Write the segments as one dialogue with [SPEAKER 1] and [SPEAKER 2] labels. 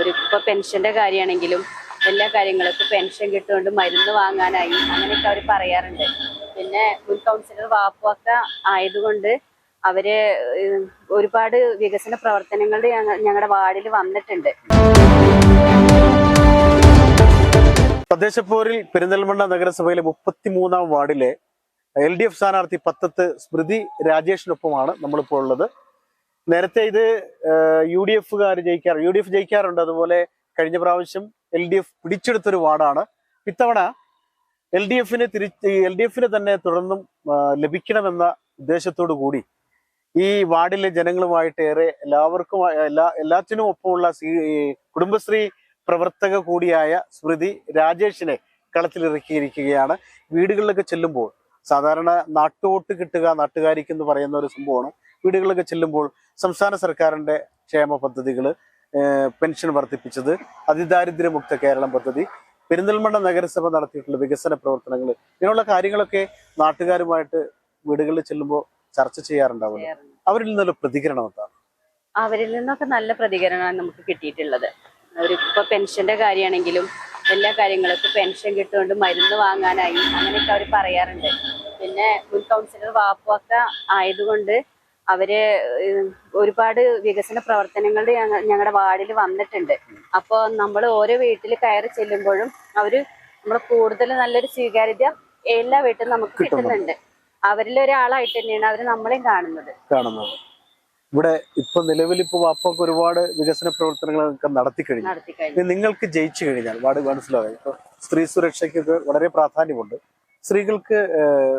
[SPEAKER 1] അവരിപ്പോ പെൻഷന്റെ കാര്യമാണെങ്കിലും എല്ലാ കാര്യങ്ങളും. ഇപ്പൊ പെൻഷൻ കിട്ടുകൊണ്ട് മരുന്ന് വാങ്ങാനായി അങ്ങനെയൊക്കെ അവർ പറയാറുണ്ട്. പിന്നെ മുൻ കൗൺസിലർ വാപ്പൊക്കെ ആയതുകൊണ്ട് അവർ ഒരുപാട് വികസന പ്രവർത്തനങ്ങൾ ഞങ്ങളുടെ വാർഡിൽ വന്നിട്ടുണ്ട്.
[SPEAKER 2] തദ്ദേശപ്പോരിൽ പെരിന്തൽമണ്ണ നഗരസഭയിലെ മുപ്പത്തിമൂന്നാം വാർഡിലെ എൽ ഡി എഫ് സ്ഥാനാർത്ഥി പത്തത്ത് സ്മൃതി രാജേഷിനൊപ്പമാണ് നമ്മളിപ്പോൾ ഉള്ളത്. നേരത്തെ ഇത് യു ഡി എഫുകാർ ജയിക്കാറ് യു ഡി എഫ് ജയിക്കാറുണ്ട്. അതുപോലെ കഴിഞ്ഞ പ്രാവശ്യം എൽ ഡി എഫ് പിടിച്ചെടുത്തൊരു വാർഡാണ്. ഇത്തവണ എൽ ഡി എഫിന് തിരിച്ച് എൽ ഡി എഫിന് തന്നെ തുടർന്നും ലഭിക്കണമെന്ന ഉദ്ദേശത്തോടു കൂടി ഈ വാർഡിലെ ജനങ്ങളുമായിട്ട് ഏറെ എല്ലാവർക്കും എല്ലാ എല്ലാത്തിനും ഒപ്പമുള്ള കുടുംബശ്രീ പ്രവർത്തക കൂടിയായ സ്മൃതി രാജേഷിനെ കളത്തിലിറക്കിയിരിക്കുകയാണ്. വീടുകളിലൊക്കെ ചെല്ലുമ്പോൾ സാധാരണ നാട്ടുവോട്ട് കിട്ടുക നാട്ടുകാരിക്ക് എന്ന് പറയുന്ന ഒരു സംഭവമാണ്. വീടുകളിലൊക്കെ ചെല്ലുമ്പോൾ സംസ്ഥാന സർക്കാരിന്റെ ക്ഷേമ പദ്ധതികൾ പെൻഷൻ വർദ്ധിപ്പിച്ചത് അതിദാരിദ്ര്യമുക്ത കേരളം പദ്ധതി പെരിന്തൽമണ്ണ നഗരസഭ നടത്തിയിട്ടുള്ള വികസന പ്രവർത്തനങ്ങൾ ഇങ്ങനെയുള്ള കാര്യങ്ങളൊക്കെ നാട്ടുകാരുമായിട്ട് വീടുകളിൽ ചെല്ലുമ്പോൾ ചർച്ച ചെയ്യാറുണ്ടാവില്ല അവരിൽ നിന്നുള്ള പ്രതികരണം എന്താണ്?
[SPEAKER 1] അവരിൽ നിന്നൊക്കെ നല്ല പ്രതികരണമാണ് നമുക്ക് കിട്ടിയിട്ടുള്ളത്. അവരിപ്പോ പെൻഷന്റെ കാര്യമാണെങ്കിലും എല്ലാ കാര്യങ്ങളും ഇപ്പൊ പെൻഷൻ കിട്ടുകൊണ്ട് മരുന്ന് വാങ്ങാനായി അങ്ങനെയൊക്കെ അവർ പറയാറുണ്ട്. പിന്നെ മുൻ കൗൺസിലർ വാപ്പുവൊക്കെ ആയതുകൊണ്ട് അവർ ഒരുപാട് വികസന പ്രവർത്തനങ്ങൾ ഞങ്ങളുടെ വാർഡിൽ വന്നിട്ടുണ്ട്. അപ്പോൾ നമ്മൾ ഓരോ വീട്ടിൽ കയറി ചെല്ലുമ്പോഴും അവർ നമ്മൾ കൂടുതൽ നല്ലൊരു സ്വീകാര്യത എല്ലാ വീട്ടിലും നമുക്ക് കിട്ടുന്നുണ്ട്. അവരിൽ ഒരാളായിട്ട് തന്നെയാണ് അവർ നമ്മളെയും കാണുന്നത്.
[SPEAKER 2] കാണുന്നത്. ഇവിടെ ഇപ്പൊ നിലവിൽ ഇപ്പൊ വാപ്പൊക്കെ ഒരുപാട് വികസന പ്രവർത്തനങ്ങളൊക്കെ നടത്തി കഴിഞ്ഞു. നിങ്ങൾക്ക് ജയിച്ചു കഴിഞ്ഞാൽ വാർഡ് മനസ്സിലായി ഇപ്പൊ സ്ത്രീ സുരക്ഷയ്ക്കൊക്കെ വളരെ പ്രാധാന്യമുണ്ട്. സ്ത്രീകൾക്ക്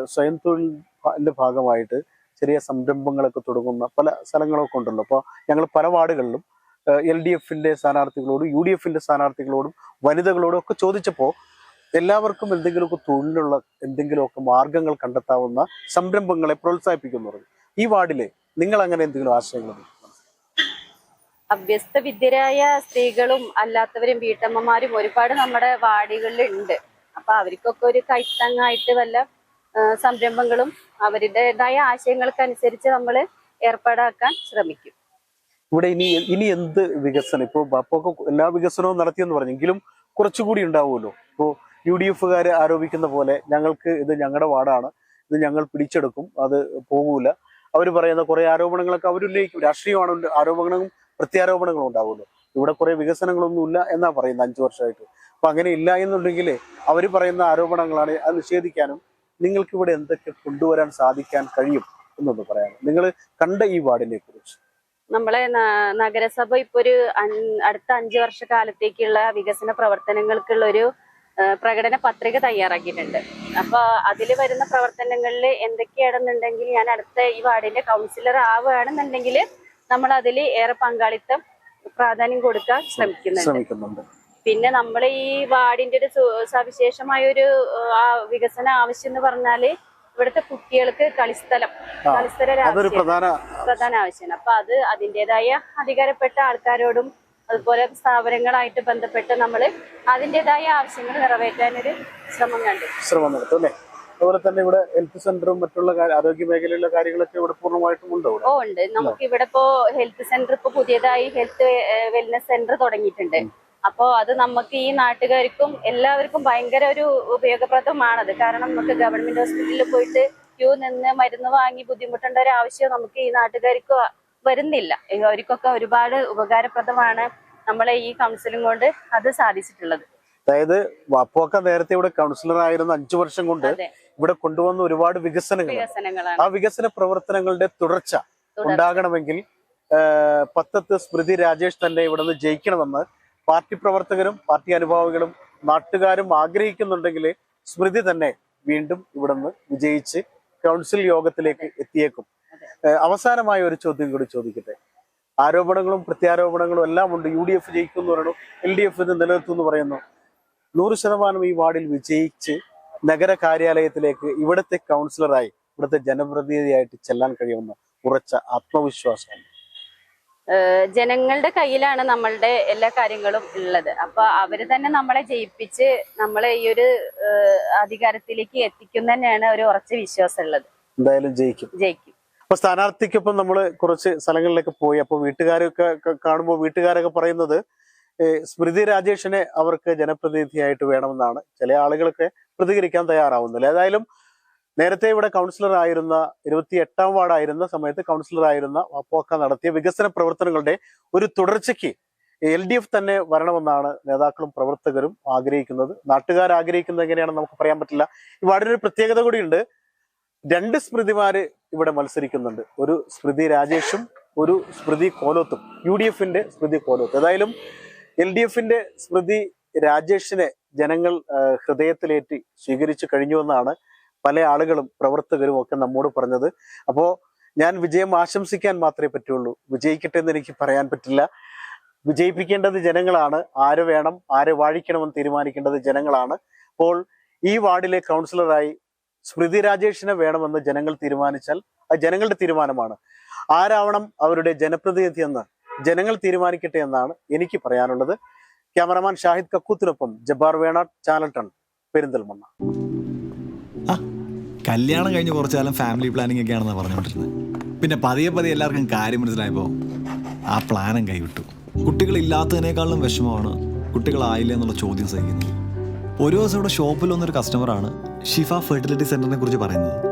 [SPEAKER 2] സ്വയം തൊഴിലിന്റെ ഭാഗമായിട്ട് ചെറിയ സംരംഭങ്ങളൊക്കെ തുടങ്ങുന്ന പല സ്ഥലങ്ങളൊക്കെ ഉണ്ടല്ലോ. അപ്പോൾ ഞങ്ങൾ പല വാർഡുകളിലും എൽ ഡി എഫിന്റെ സ്ഥാനാർത്ഥികളോടും യു ഡി എഫിന്റെ സ്ഥാനാർത്ഥികളോടും വനിതകളോടും ഒക്കെ ചോദിച്ചപ്പോൾ എല്ലാവർക്കും എന്തെങ്കിലുമൊക്കെ തൊഴിലുള്ള എന്തെങ്കിലുമൊക്കെ മാർഗങ്ങൾ കണ്ടെത്താവുന്ന സംരംഭങ്ങളെ പ്രോത്സാഹിപ്പിക്കുന്നു ഈ വാർഡിലെ നിങ്ങൾ അങ്ങനെ എന്തെങ്കിലും ആശയങ്ങളുണ്ട്
[SPEAKER 1] അഭ്യസ്ത വിദ്യരായ സ്ത്രീകളും അല്ലാത്തവരും വീട്ടമ്മമാരും ഒരുപാട് നമ്മുടെ വാർഡുകളിൽ ഉണ്ട് അപ്പൊ അവർക്കൊക്കെ ഒരു കൈത്തങ്ങായിട്ട് വല്ല സംരംഭങ്ങളും അവരുടേതായ ആശയങ്ങൾക്കനുസരിച്ച് നമ്മൾ ഏർപ്പാടാക്കാൻ ശ്രമിക്കും.
[SPEAKER 2] ഇവിടെ ഇനി ഇനി എന്ത് വികസനം? ഇപ്പോൾ ബാപ്പൊക്കെ എല്ലാ വികസനവും നടത്തിയെന്ന് പറഞ്ഞെങ്കിലും കുറച്ചുകൂടി ഉണ്ടാവുമല്ലോ? ഇപ്പോൾ യു ഡി എഫുകാർ ആരോപിക്കുന്ന പോലെ ഞങ്ങൾക്ക് ഇത് ഞങ്ങളുടെ വാർഡാണ് ഇത് ഞങ്ങൾ പിടിച്ചെടുക്കും. അത് പോകൂല. അവർ പറയുന്ന കുറെ ആരോപണങ്ങളൊക്കെ അവരുന്നയിക്കും. രാഷ്ട്രീയമാണ് ആരോപണങ്ങളും പ്രത്യാരോപണങ്ങളും ഉണ്ടാവുമല്ലോ. ഇവിടെ കുറെ വികസനങ്ങളൊന്നും ഇല്ല എന്നാ പറയുന്നത് അഞ്ചു വർഷമായിട്ട്. അപ്പൊ അങ്ങനെ ഇല്ല എന്നുണ്ടെങ്കിൽ അവർ പറയുന്ന ആരോപണങ്ങളാണ് അത് നിഷേധിക്കാനും നിങ്ങൾക്ക് ഇവിടെ എന്തൊക്കെ കൊണ്ടുവരാൻ സാധിക്കാൻ കഴിയും എന്നൊന്ന് പറയാം നിങ്ങൾ കണ്ട ഈ വാർഡിനെ കുറിച്ച്.
[SPEAKER 1] നമ്മളെ നഗരസഭ ഇപ്പൊ ഒരു അടുത്ത അഞ്ചു വർഷക്കാലത്തേക്കുള്ള വികസന പ്രവർത്തനങ്ങൾക്കുള്ള ഒരു പ്രകടന പത്രിക തയ്യാറാക്കിയിട്ടുണ്ട്. അപ്പൊ അതിൽ വരുന്ന പ്രവർത്തനങ്ങളിൽ എന്തൊക്കെയാണെന്നുണ്ടെങ്കിൽ ഞാൻ അടുത്ത ഈ വാർഡിന്റെ കൗൺസിലർ ആവുകയാണെന്നുണ്ടെങ്കിൽ നമ്മൾ അതിൽ ഏറെ പങ്കാളിത്തം പ്രാധാന്യം കൊടുക്കാൻ ശ്രമിക്കുന്നുണ്ട്. പിന്നെ നമ്മൾ ഈ വാർഡിന്റെ ഒരു സവിശേഷമായ ഒരു വികസന ആവശ്യം എന്ന് പറഞ്ഞാൽ ഇവിടുത്തെ കുട്ടികൾക്ക് കളിസ്ഥലം കളിസ്ഥല
[SPEAKER 2] പ്രധാന
[SPEAKER 1] ആവശ്യമാണ്. അപ്പൊ അത് അതിന്റെതായ അധികാരപ്പെട്ട ആൾക്കാരോടും അതുപോലെ സ്ഥാപനങ്ങളായിട്ട് ബന്ധപ്പെട്ട് നമ്മൾ അതിന്റെതായ ആവശ്യങ്ങൾ നിറവേറ്റാനൊരു ശ്രമം കണ്ടു.
[SPEAKER 2] ശ്രമം നടത്തും അല്ലേ? അതുപോലെ തന്നെ ഇവിടെ ഹെൽത്ത് സെന്ററും മറ്റുള്ള ആരോഗ്യ മേഖലയിലുള്ള കാര്യങ്ങളൊക്കെ ഇവിടെ പൂർണമായിട്ടും ഉണ്ട്
[SPEAKER 1] ഓ ഉണ്ട്. നമുക്ക് ഇവിടെ ഇപ്പോ ഹെൽത്ത് സെന്റർ ഇപ്പൊ പുതിയതായി ഹെൽത്ത് വെൽനസ് സെന്റർ തുടങ്ങിയിട്ടുണ്ട്. അപ്പോ അത് നമുക്ക് ഈ നാട്ടുകാർക്കും എല്ലാവർക്കും ഭയങ്കര ഒരു ഉപയോഗപ്രദമാണത്. കാരണം നമുക്ക് ഗവൺമെന്റ് ഹോസ്പിറ്റലിൽ പോയിട്ട് ക്യൂ നിന്ന് മരുന്ന് വാങ്ങി ബുദ്ധിമുട്ടേണ്ട ഒരു ആവശ്യം നമുക്ക് ഈ നാട്ടുകാർക്ക് വരുന്നില്ല. അവർക്കൊക്കെ ഒരുപാട് ഉപകാരപ്രദമാണ് നമ്മളെ ഈ കൗൺസിലും കൊണ്ട് അത് സാധിച്ചിട്ടുള്ളത്.
[SPEAKER 2] അതായത് വാപ്പൊക്കെ നേരത്തെ ഇവിടെ കൗൺസിലർ ആയിരുന്ന അഞ്ചു വർഷം കൊണ്ട് ഇവിടെ കൊണ്ടുവന്ന ഒരുപാട് വികസനങ്ങൾ ആ വികസന പ്രവർത്തനങ്ങളുടെ തുടർച്ച. ഉണ്ടാകണമെങ്കിൽ പത്തത്ത് സ്മൃതി രാജേഷ് തന്നെ ഇവിടെ നിന്ന് ജയിക്കണമെന്ന് പാർട്ടി പ്രവർത്തകരും പാർട്ടി അനുഭാവികളും നാട്ടുകാരും ആഗ്രഹിക്കുന്നുണ്ടെങ്കിൽ സ്മൃതി തന്നെ വീണ്ടും ഇവിടെ നിന്ന് വിജയിച്ച് കൗൺസിൽ യോഗത്തിലേക്ക് എത്തിയേക്കും. അവസാനമായ ഒരു ചോദ്യം കൂടി ചോദിക്കട്ടെ. ആരോപണങ്ങളും പ്രത്യാരോപണങ്ങളും എല്ലാം ഉണ്ട്. യു ഡി എഫ് ജയിക്കും എന്ന് പറയുന്നു. എൽ ഡി എഫ് ഇത് നിലനിർത്തും എന്ന് പറയുന്നു. നൂറ് ശതമാനം ഈ വാർഡിൽ വിജയിച്ച് നഗര കാര്യാലയത്തിലേക്ക് ഇവിടുത്തെ കൗൺസിലറായി ഇവിടുത്തെ ജനപ്രതിനിധിയായിട്ട് ചെല്ലാൻ കഴിയുമെന്ന് ഉറച്ച ആത്മവിശ്വാസമാണ്
[SPEAKER 1] ജനങ്ങളുടെ കയ്യിലാണ് നമ്മളുടെ എല്ലാ കാര്യങ്ങളും ഉള്ളത്. അപ്പൊ അവർ തന്നെ നമ്മളെ ജയിപ്പിച്ച് നമ്മളെ ഈ ഒരു അധികാരത്തിലേക്ക് എത്തിക്കും തന്നെയാണ് ഒരു ഉറച്ച വിശ്വാസം ഉള്ളത്.
[SPEAKER 2] എന്തായാലും ജയിക്കും.
[SPEAKER 1] ജയിക്കും.
[SPEAKER 2] അപ്പൊ സ്ഥാനാർത്ഥിക്കൊപ്പം നമ്മൾ കുറച്ച് സ്ഥലങ്ങളിലേക്ക് പോയി. അപ്പൊ വീട്ടുകാരൊക്കെ കാണുമ്പോ കാണുമ്പോൾ വീട്ടുകാരൊക്കെ പറയുന്നത് സ്മൃതി രാജേഷിനെ അവർക്ക് ജനപ്രതിനിധിയായിട്ട് വേണമെന്നാണ് ചില ആളുകളൊക്കെ പ്രതികരിക്കാൻ തയ്യാറാവുന്നില്ല ഏതായാലും നേരത്തെ ഇവിടെ കൗൺസിലർ ആയിരുന്ന ഇരുപത്തി എട്ടാം വാർഡായിരുന്ന സമയത്ത് കൗൺസിലർ ആയിരുന്ന വാപ്പോക്ക നടത്തിയ വികസന പ്രവർത്തനങ്ങളുടെ ഒരു തുടർച്ചയ്ക്ക് എൽ ഡി എഫ് തന്നെ വരണമെന്നാണ് നേതാക്കളും പ്രവർത്തകരും ആഗ്രഹിക്കുന്നത്. നാട്ടുകാർ ആഗ്രഹിക്കുന്നത് എങ്ങനെയാണെന്ന് നമുക്ക് പറയാൻ പറ്റില്ല. ഈ വാർഡിനൊരു പ്രത്യേകത കൂടിയുണ്ട്. രണ്ട് സ്മൃതിമാര് ഇവിടെ മത്സരിക്കുന്നുണ്ട്. ഒരു സ്മൃതി രാജേഷും ഒരു സ്മൃതി കോലോത്തും. യു ഡി എഫിന്റെ സ്മൃതി കോലോത്ത്. ഏതായാലും എൽ ഡി എഫിന്റെ സ്മൃതി രാജേഷിനെ ജനങ്ങൾ ഹൃദയത്തിലേറ്റി സ്വീകരിച്ചു കഴിഞ്ഞുവെന്നാണ് പല ആളുകളും പ്രവർത്തകരും ഒക്കെ നമ്മോട് പറഞ്ഞത്. അപ്പോ ഞാൻ വിജയം ആശംസിക്കാൻ മാത്രമേ പറ്റുള്ളൂ. വിജയിക്കട്ടെ എന്ന് എനിക്ക് പറയാൻ പറ്റില്ല. വിജയിപ്പിക്കേണ്ടത് ജനങ്ങളാണ്. ആര് വേണം ആര് വാഴിക്കണമെന്ന് തീരുമാനിക്കേണ്ടത് ജനങ്ങളാണ്. അപ്പോൾ ഈ വാർഡിലെ കൗൺസിലറായി സ്മൃതി രാജേഷിനെ വേണമെന്ന് ജനങ്ങൾ തീരുമാനിച്ചാൽ അത് ജനങ്ങളുടെ തീരുമാനമാണ്. ആരാവണം അവരുടെ ജനപ്രതിനിധി എന്ന്? ജനങ്ങൾ തീരുമാനിക്കട്ടെ എന്നാണ് എനിക്ക് പറയാനുള്ളത്. ക്യാമറമാൻ ഷാഹിദ് കക്കൂത്തിനൊപ്പം ജബ്ബാർ വേണാട് ചാനൽ ടൺ പെരിന്തൽമണ്ണ
[SPEAKER 3] കല്യാണം കഴിഞ്ഞ് കുറച്ചു കാലം ഫാമിലി പ്ലാനിങ് ഒക്കെയാണെന്നാണ് പറഞ്ഞുകൊണ്ടിരുന്നത് പിന്നെ പതിയെ പതിയെ എല്ലാവർക്കും കാര്യം മനസ്സിലായപ്പോൾ ആ പ്ലാനും കൈവിട്ടു. കുട്ടികളില്ലാത്തതിനേക്കാളും വിഷമമാണ് കുട്ടികളായില്ല എന്നുള്ള ചോദ്യം സഹിക്കുന്നത്. ഒരു ദിവസം ഇവിടെ ഷോപ്പിൽ വന്നൊരു കസ്റ്റമറാണ് ഷിഫ ഫെർട്ടിലിറ്റി സെന്ററിനെ കുറിച്ച് പറയുന്നത്.